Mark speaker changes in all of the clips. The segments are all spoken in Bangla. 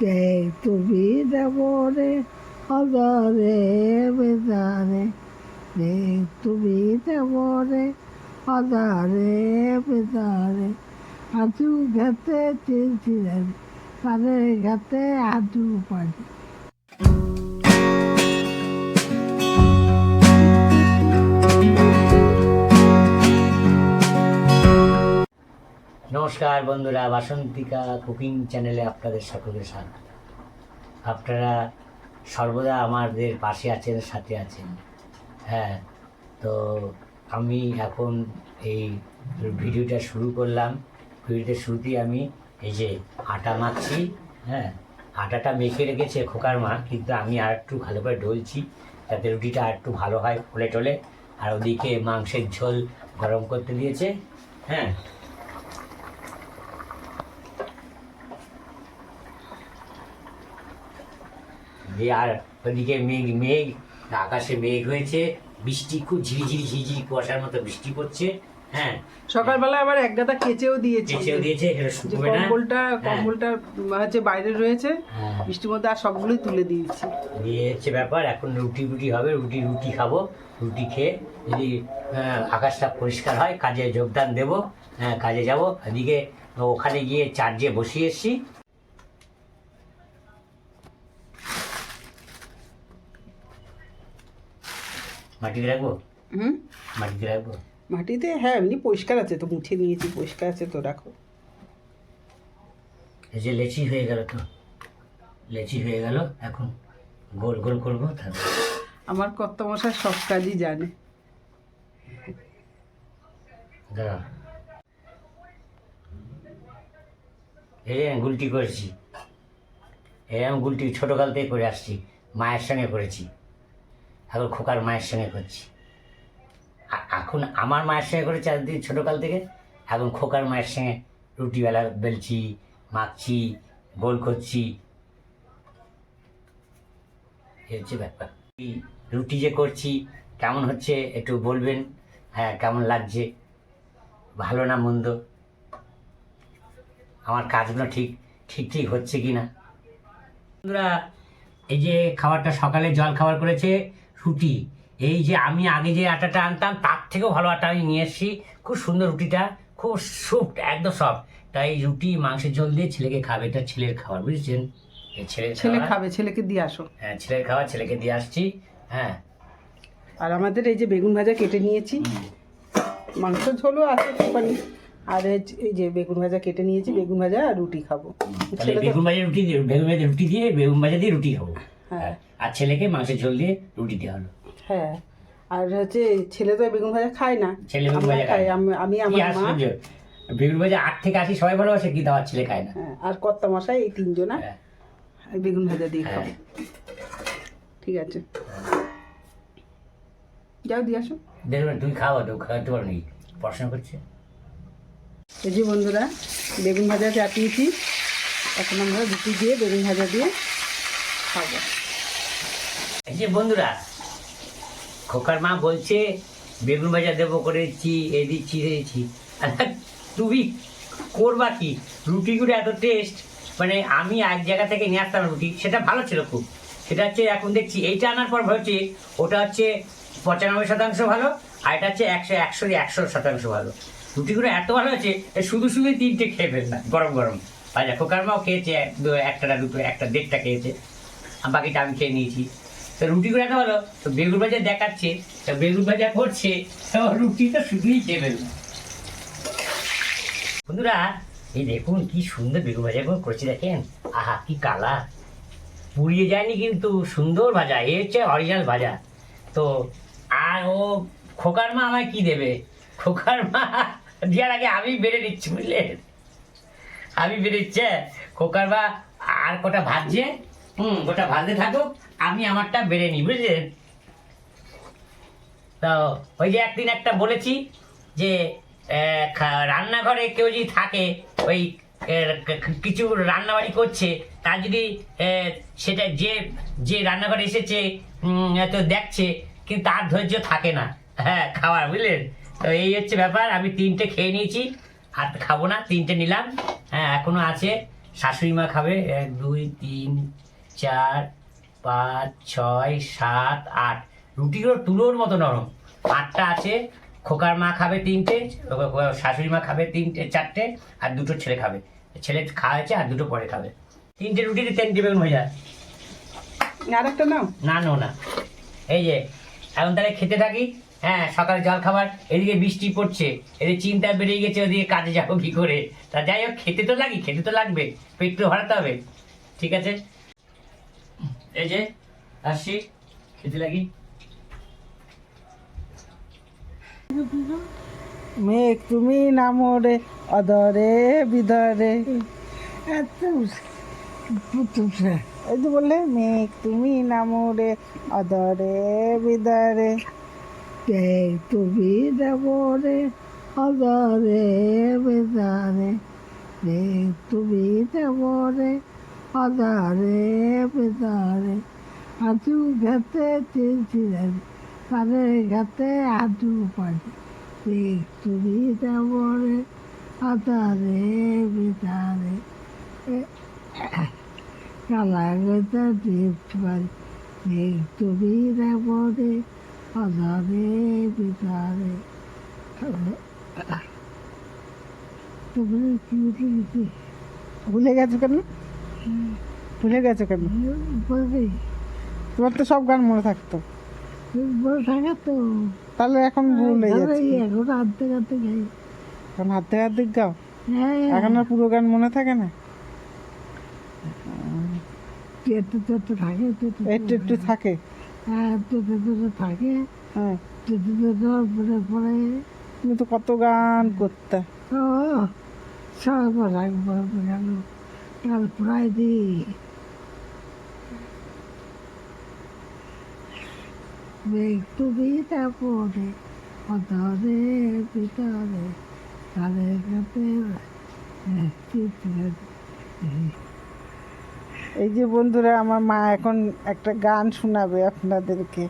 Speaker 1: দেখ তুমি দেবরে অদরে বেদারে দেখ তুমি দেবরে অদরে বেদারে হাঁটু ঘাতে চিনছি পানের ঘাতে হাঁটু পানি
Speaker 2: নমস্কার বন্ধুরা, বাসন্তিকা কুকিং চ্যানেলে আপনাদের সকলের স্বাগত। আপনারা সর্বদা আমাদের পাশে আছেন, সাথে আছেন। হ্যাঁ তো আমি এখন এই ভিডিওটা শুরু করলাম। ভিডিওটা শুরুতেই আমি এই যে আটা মাখছি হ্যাঁ আটাটা মেখে রেখেছে খোকার মা, কিন্তু আমি আর একটু ভালো করে ডলছি, যাতে রুটিটা আর একটু ভালো হয় ফোলে টোলে। আর ওদিকে মাংসের ঝোল গরম করতে দিয়েছে হ্যাঁ দিয়ে আর ওদিকে মেঘ মেঘ আকাশে মেঘ হয়েছে বৃষ্টি খুব ঝিরিঝিরি ঝিরিঝিরি কুয়াশার মতো বৃষ্টি পড়ছে হ্যাঁ।
Speaker 3: সকালবেলা আবার এক গাদা কেচেও দিয়েছি।
Speaker 2: চেঁচেও দিয়েছে এটা শুকবে না।
Speaker 3: কম্বলটা
Speaker 2: হ্যাঁ।
Speaker 3: কম্বলটা হচ্ছে বাইরে রয়েছে
Speaker 2: হ্যাঁ।
Speaker 3: বৃষ্টির মধ্যে আর সবগুলোই তুলে দিয়েছি।
Speaker 2: দিয়ে হচ্ছে ব্যাপার এখন রুটি রুটি হবে রুটি রুটি খাব রুটি খেয়ে যদি আকাশটা পরিষ্কার হয় কাজে যোগদান দেবো হ্যাঁ কাজে যাব। এদিকে ওখানে গিয়ে চার্জে বসিয়ে এসছি। মাটিতে রাখব?
Speaker 3: হুম?
Speaker 2: মাটিতে রাখব?
Speaker 3: মাটিতে? হ্যাঁ এমনি পরিষ্কার আছে তো মুছে নিয়েছি পরিষ্কার আছে তো রাখো।
Speaker 2: এই যে লেচি হয়ে গেল তো। লেচি হয়ে গেল এখন গোল গোল করব
Speaker 3: আমার কর্ত মশাই সব কাজই জানে।
Speaker 2: দাঁড়া। এই যে গুলটি করেছি। এরকম গুলটি ছোটোকাল থেকে করে আসছি মায়ের সঙ্গে করেছি। এখন খোকার মায়ের সঙ্গে করছি এখন আমার মায়ের সঙ্গে করেছি একদিন ছোটোকাল থেকে। এখন খোকার মায়ের সঙ্গে রুটিবেলা বেলছি, মাখছি, গোল করছি। এই হচ্ছে ব্যাপার। রুটি যে করছি, কেমন হচ্ছে একটু বলবেন? হ্যাঁ কেমন লাগছে? ভালো না মন্দ? আমার কাজগুলো ঠিক ঠিক ঠিক হচ্ছে কি না বন্ধুরা, এই যে খাবারটা সকালে জল খাবার করেছে রুটি। এই যে আমি আগে যে আটাটা আনতাম তার থেকেও ভালো আটা আমি নিয়ে এসেছি। খুব সুন্দর রুটিটা খুব সফট একদম সফট তাই রুটি মাংসের ঝোল দিয়ে ছেলেকে খাবে এটা ছেলের খাবার বুঝছেন? এই ছেলের
Speaker 3: ছেলে খাবে ছেলেকে দিয়ে আসো।
Speaker 2: হ্যাঁ ছেলের খাবার ছেলেকে দিয়ে আসছি। হ্যাঁ।
Speaker 3: আর আমাদের এই যে বেগুন ভাজা কেটে নিয়েছি। মাংস ঝোলও আছে একটুখানি আর এই যে- বেগুন ভাজা কেটে নিয়েছি বেগুন ভাজা আর রুটি খাব। ছেলে
Speaker 2: বেগুন ভাজা রুটি দিয়ে বেগুন ভাজা রুটি দিয়ে বেগুন ভাজা দিয়ে রুটি খাব।
Speaker 3: হ্যাঁ।
Speaker 2: আর ছেলেকে মাংসের ঝোল দিয়ে রুটি দেওয়া হলো।
Speaker 3: হ্যাঁ আর হচ্ছে ছেলে তো বেগুন ভাজা খায় না।
Speaker 2: ছেলে বেগুন ভাজা খায়
Speaker 3: আমি- আমি আমার মা
Speaker 2: বেগুন ভাজা আট থেকে আশি সবাই ভালোবাসে কিন্তু আমার ছেলে খায় না।
Speaker 3: হ্যাঁ, আর কর্তা মশাই এই তিনজনা
Speaker 2: হ্যাঁ,
Speaker 3: বেগুন ভাজা দিয়ে
Speaker 2: হ্যাঁ।
Speaker 3: খাব ঠিক আছে। যাও দিয়ে আসো।
Speaker 2: দেখবেন তুই খাওয়া তো খাওয়াতে পারো নাকি পড়াশোনা করছে।
Speaker 3: এই যে বন্ধুরা বেগুন ভাজা চাপিয়েছি এখন আমরা রুটি দিয়ে বেগুন ভাজা দিয়ে খাব।
Speaker 2: এই যে বন্ধুরা খোকার মা বলছে বেগুন ভাজা দেবো করেছি এই দিচ্ছি আচ্ছা, তুমি করবা কি? রুটিগুলো এত টেস্ট মানে আমি এক জায়গা থেকে নিয়ে আসতাম রুটি সেটা ভালো ছিল খুব। সেটা হচ্ছে এখন দেখছি এইটা আনার পর ভাবছি ওটা হচ্ছে পঁচানব্বই শতাংশ ভালো আর এটা হচ্ছে একশো একশো একশো শতাংশ ভালো। রুটিগুলো এত ভালো হয়েছে এ শুধু শুধু তিনটে খেয়ে ফেল না গরম গরম। ভাজা খোকার মাও খেয়েছে একটা দুটো একটা দেড়টা খেয়েছে বাকিটা আমি খেয়ে নিয়েছি। তো রুটিগুলো এত ভালো তো বেগুন ভাজা দেখাচ্ছে, তো বেগুন ভাজা করছে রুটি তো শুধুই খেয়ে ফেলবে বন্ধুরা, এই দেখুন কি সুন্দর বেগুন ভাজা করে করেছি দেখেন। আহা, কি কালা পুড়িয়ে যায়নি কিন্তু সুন্দর ভাজা, এ হচ্ছে অরিজিনাল ভাজা। তো, আর ও খোকার মা আমায় কি দেবে? খোকার মা দেওয়ার আগে আমি বেড়ে নিচ্ছি, বুঝলেন? আমি বেরোচ্ছে খোকার মা আর কটা ভাজছে? হুম ওটা ভাজতে থাকুক আমি আমারটা বেড়ে নিই বুঝলেন তো ওই যে একদিন একটা বলেছি যে রান্নাঘরে কেউ যদি থাকে, ওই কিছু রান্নাবাড়ি করছে, তার যদি সেটা যে যে রান্নাঘরে এসেছে তো দেখছে, কিন্তু তার ধৈর্য থাকে না হ্যাঁ খাওয়ার, বুঝলেন? তো এই হচ্ছে ব্যাপার, আমি তিনটে খেয়ে নিয়েছি আর খাব না, তিনটে নিলাম হ্যাঁ এখনও আছে, শাশুড়ি মা খাবে, এক, দুই, তিন, চার পাঁচ ছয় সাত আট। রুটিগুলো তুলোর মতো নরম। আটটা আছে খোকার মা খাবে তিনটে শাশুড়ি মা খাবে তিনটে চারটে আর দুটো ছেলে খাবে। ছেলে খাওয়াছে আর দুটো পরে খাবে। তিনটে রুটিতে তিনটে বেগুন ভাজা।
Speaker 3: আর একটা নাও।
Speaker 2: না নো না। এই যে এখন তাহলে খেতে থাকি। হ্যাঁ সকালে জল খাবার এদিকে বৃষ্টি পড়ছে। এদিকে চিন্তা বেরিয়ে গেছে ওদিকে কাজে যাব কি করে। তা যাই হোক খেতে তো লাগি খেতে তো লাগবে। পেট তো ভরাতে হবে। ঠিক আছে? এই যে আসছি খেতে লাগি।
Speaker 3: মেঘ তুমি নামো রে অদরে বিদরে এই যে বললে, মেঘ তুমি নামো রে অদরে বিদরে
Speaker 1: দেখ তুমি দেবরে আদারে বেদারে দেখ তুমি আদারে বেদারে হাঁটু ঘাতে চিনছিলেন কানে ঘাতে হাঁটু পানি। দেখ তুমি দেবরে আদারে বেদারে কালা গেতে দেখতে পারি দেখ তুমি দেবরে আধারে বিধারে তারপরে কি
Speaker 3: ভুলে গেছো কেন? ভুলে গেছো কেন? তোমার তো সব গান মনে থাকতো।
Speaker 1: বড় থাকা তো।
Speaker 3: তাহলে এখন ভুলে যাচ্ছে
Speaker 1: এখন আনতে কানতে যাই।
Speaker 3: এখন হাতে হাতে গাও।
Speaker 1: হ্যাঁ।
Speaker 3: এখন আর পুরো গান মনে থাকে না?
Speaker 1: একটু একটু থাকে একটু একটু
Speaker 3: থাকে।
Speaker 1: হ্যাঁ একটু একটু একটু থাকে।
Speaker 3: হ্যাঁ।
Speaker 1: পরে পরে
Speaker 3: তুমি তো কত গান করতে।
Speaker 1: ও সব একবার গেল কাল প্রায় দিই। একটু বিটা পড়ে অতরে ভিতরে তাদের কাছে
Speaker 3: এই যে বন্ধুরা, আমার মা এখন একটা গান শোনাবে আপনাদেরকে।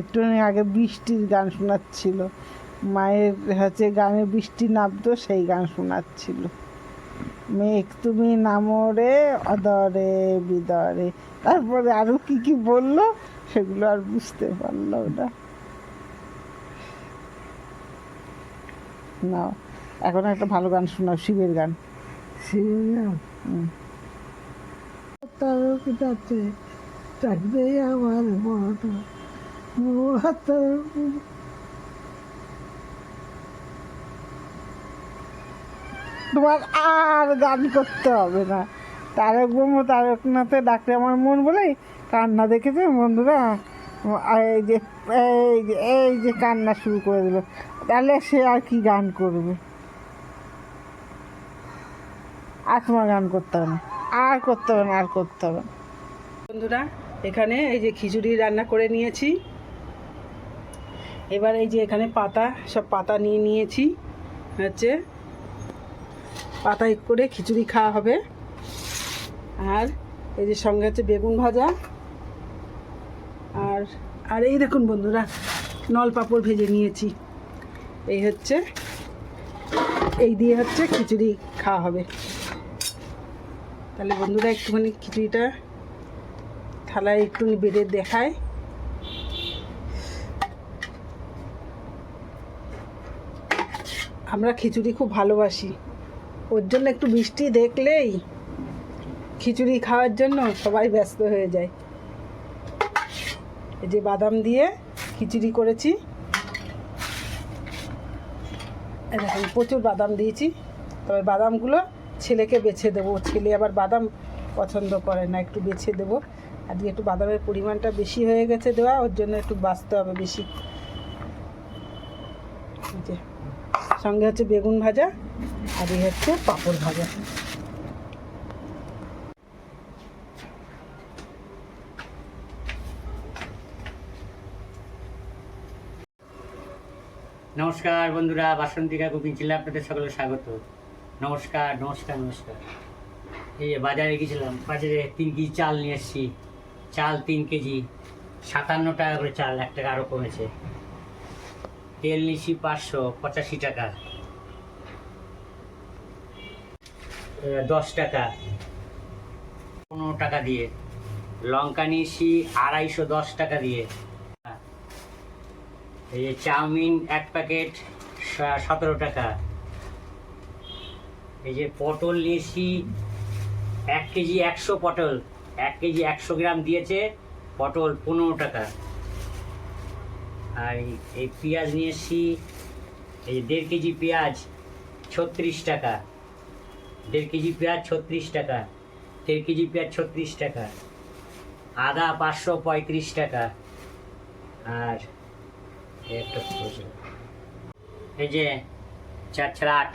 Speaker 3: একটু আগে বৃষ্টির গান শোনাচ্ছিল। মায়ের হচ্ছে গানে বৃষ্টি নামতো সেই গান শোনাচ্ছিল। মেঘ তুমি নামো রে অদরে বিদরে। তারপরে আরও কি কি বলল সেগুলো আর বুঝতে পারল না। না এখন একটা ভালো গান শোনাও শিবের গান।
Speaker 1: তারকাতে থাকবে আমার বড়টা হাতের
Speaker 3: তোমার আর গান করতে হবে না। তারক ব্রহ্ম তারকনাথে ডাকলে আমার মন বলে, কান্না দেখেছে বন্ধুরা? এই যে এই যে এই যে কান্না শুরু করে দিল। তাহলে সে আর কি গান করবে? আর তোমার গান করতে হবে না। আর করতে হবে না, আর করতে হবে বন্ধুরা, এখানে এই যে খিচুড়ি রান্না করে নিয়েছি। এবার এই যে এখানে পাতা, সব পাতা নিয়ে নিয়েছি। হচ্ছে পাতায় করে খিচুড়ি খাওয়া হবে। আর এই যে সঙ্গে হচ্ছে বেগুন ভাজা। আর আর এই দেখুন বন্ধুরা, নল পাঁপড় ভেজে নিয়েছি। এই হচ্ছে, এই দিয়ে হচ্ছে খিচুড়ি খাওয়া হবে। তাহলে বন্ধুরা একটুখানি খিচুড়িটা থালায় একটুখানি বেড়ে দেখায়। আমরা খিচুড়ি খুব ভালোবাসি। ওর জন্য একটু বৃষ্টি দেখলেই খিচুড়ি খাওয়ার জন্য সবাই ব্যস্ত হয়ে যায়। এই যে বাদাম দিয়ে খিচুড়ি করেছি। দেখুন, প্রচুর বাদাম দিয়েছি। তবে বাদামগুলো ছেলেকে বেছে দেবো। ছেলে আবার বাদাম পছন্দ করে না, একটু বেছে দেবো। আজকে একটু বাদামের পরিমাণটা বেশি হয়ে গেছে দেওয়া, ওর জন্য একটু বাঁচতে হবে বেশি। সঙ্গে হচ্ছে বেগুন ভাজা। আর এই হচ্ছে পাঁপড় ভাজা।
Speaker 2: নমস্কার বন্ধুরা, বাসন্তিকা কুকিং চ্যানেলে আপনাদের সকলের স্বাগত। নমস্কার নমস্কার নমস্কার। এই বাজারে গেছিলাম, বাজারে তিন কেজি চাল নিয়ে এসেছি। চাল তিন কেজি, সাতান্ন টাকা করে চাল, এক টাকা আরও কমেছে। তেল নিচ্ছি পাঁচশো পঁচাশি টাকা। দশ টাকা। পনেরো টাকা দিয়ে। লঙ্কা নিয়েছি আড়াইশো দশ টাকা দিয়ে। এই যে চাউমিন এক প্যাকেট সতেরো টাকা। এই যে পটল নিয়েছি এক কেজি একশো পটল। এক কেজি একশো গ্রাম দিয়েছে পটল পনেরো টাকা। আর এই- পেঁয়াজ নিয়েছি, এই যে দেড় কেজি পেঁয়াজ ছত্রিশ টাকা। দেড় কেজি পেঁয়াজ ছত্রিশ টাকা, দেড় কেজি পেঁয়াজ ছত্রিশ টাকা, আদা পাঁচশো পঁয়ত্রিশ টাকা। আর এই যে চার ছাড়া আট,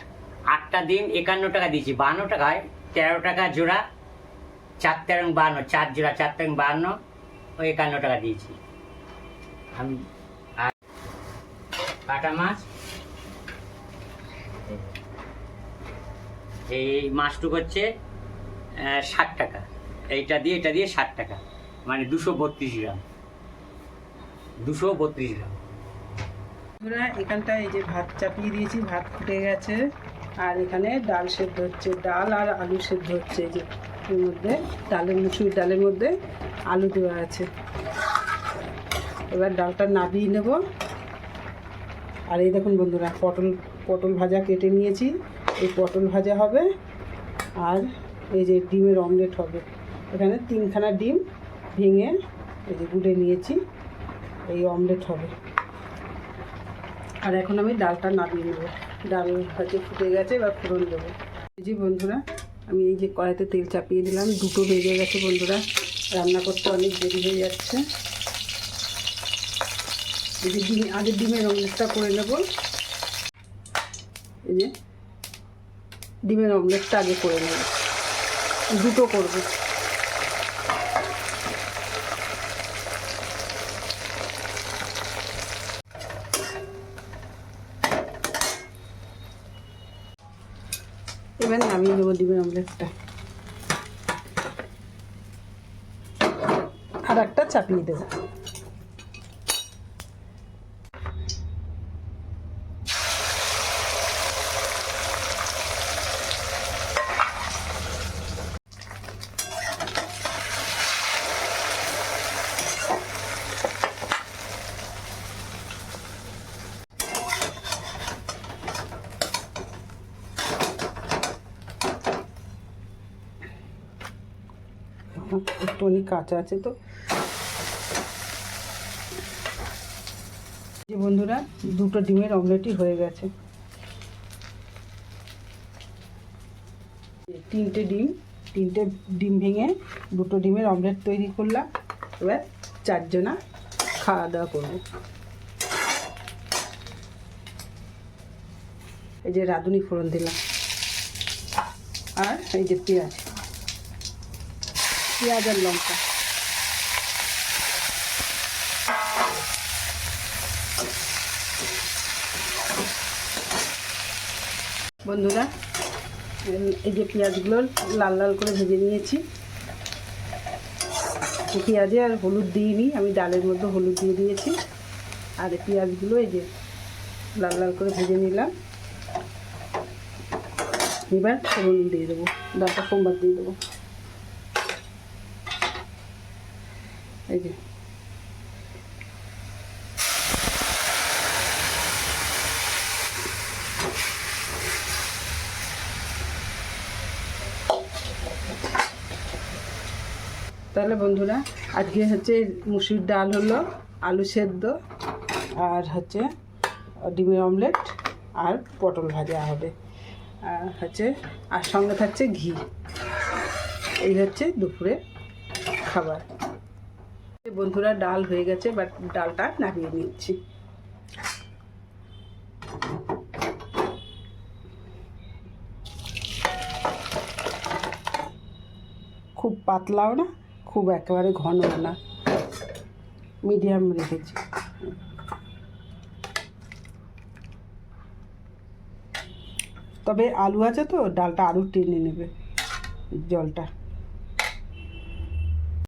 Speaker 2: আটটা দিন একান্ন টাকা দিয়েছি বাহান্ন টাকায় তেরো টাকা জোড়া, চার তেরো বাহান্ন চার জোড়া, চার তেরো বাহান্ন ওই একান্ন টাকা দিয়েছি। আমি কাটা মাছ? এই মাছটুক হচ্ছে ষাট টাকা। এইটা দিয়ে, এটা দিয়ে ষাট টাকা। মানে দুশো বত্রিশ গ্রাম। দুশো বত্রিশ গ্রাম।
Speaker 3: এখানটায় এই যে ভাত চাপিয়ে দিয়েছি, ভাত ফুটে গেছে। আর এখানে ডাল সেদ্ধ হচ্ছে, ডাল আর আলু সেদ্ধ হচ্ছে এই যে, এর মধ্যে। ডালের মুসুর ডালের মধ্যে আলু দেওয়া আছে। এবার ডালটা নাবিয়ে নেব। আর এই দেখুন বন্ধুরা, পটল পটল ভাজা কেটে নিয়েছি। এই পটল ভাজা হবে আর এই যে ডিমের অমলেট হবে। এখানে তিনখানা ডিম ভেঙে এই যে গুঁড়ে নিয়েছি, এই অমলেট হবে। আর এখন আমি ডালটা নামিয়ে নেব। ডাল হচ্ছে ফুটে গেছে, এবার ফোড়ন দেবো। যে বন্ধুরা, আমি এই যে কড়াইতে তেল চাপিয়ে দিলাম, দুটো বেজে গেছে বন্ধুরা। রান্না করতে অনেক দেরি হয়ে যাচ্ছে। এই যে ডিম, আগে ডিমের অমলেটটা করে নেব। এই যে ডিমের অমলেটটা আগে করে নেব। দুটো করব। এবার নামিয়ে নেব ডিমের অমলেটটা আর একটা চাপিয়ে দেবো। একটুখানি কাঁচা আছে তো। যে বন্ধুরা, দুটো ডিমের অমলেটই হয়ে গেছে। তিনটে ডিম তিনটে ডিম ভেঙে দুটো ডিমের অমলেট তৈরি করলাম। এবার চারজনা খাওয়া দাওয়া করব। এই যে রাঁধুনি ফোড়ন দিলাম। আর এই যে পেঁয়াজ। পেঁয়াজ আর লঙ্কা। বন্ধুরা এই যে পেঁয়াজগুলো লাল লাল করে ভেজে নিয়েছি। পেঁয়াজে আর হলুদ দিইনি, আমি ডালের মধ্যে হলুদ দিয়ে দিয়েছি। আর পেঁয়াজগুলো এই যে লাল লাল করে ভেজে নিলাম। এবার ফোড়ন দিয়ে দেবো, ডালটা সোমবার দিয়ে দেবো। তাহলে বন্ধুরা, আজকে হচ্ছে মুসুর ডাল হলো, আলু সেদ্ধ, আর হচ্ছে ডিমের অমলেট আর পটল ভাজা হবে। আর হচ্ছে, আর সঙ্গে থাকছে ঘি। এই হচ্ছে দুপুরে খাবার। বন্ধুরা, ডাল হয়ে গেছে বাট ডালটা নামিয়ে নিচ্ছি। খুব পাতলাও না, খুব একেবারে ঘন না। মিডিয়াম রেখেছি। তবে আলু আছে তো, ডালটা আরও টেনে নেবে জলটা।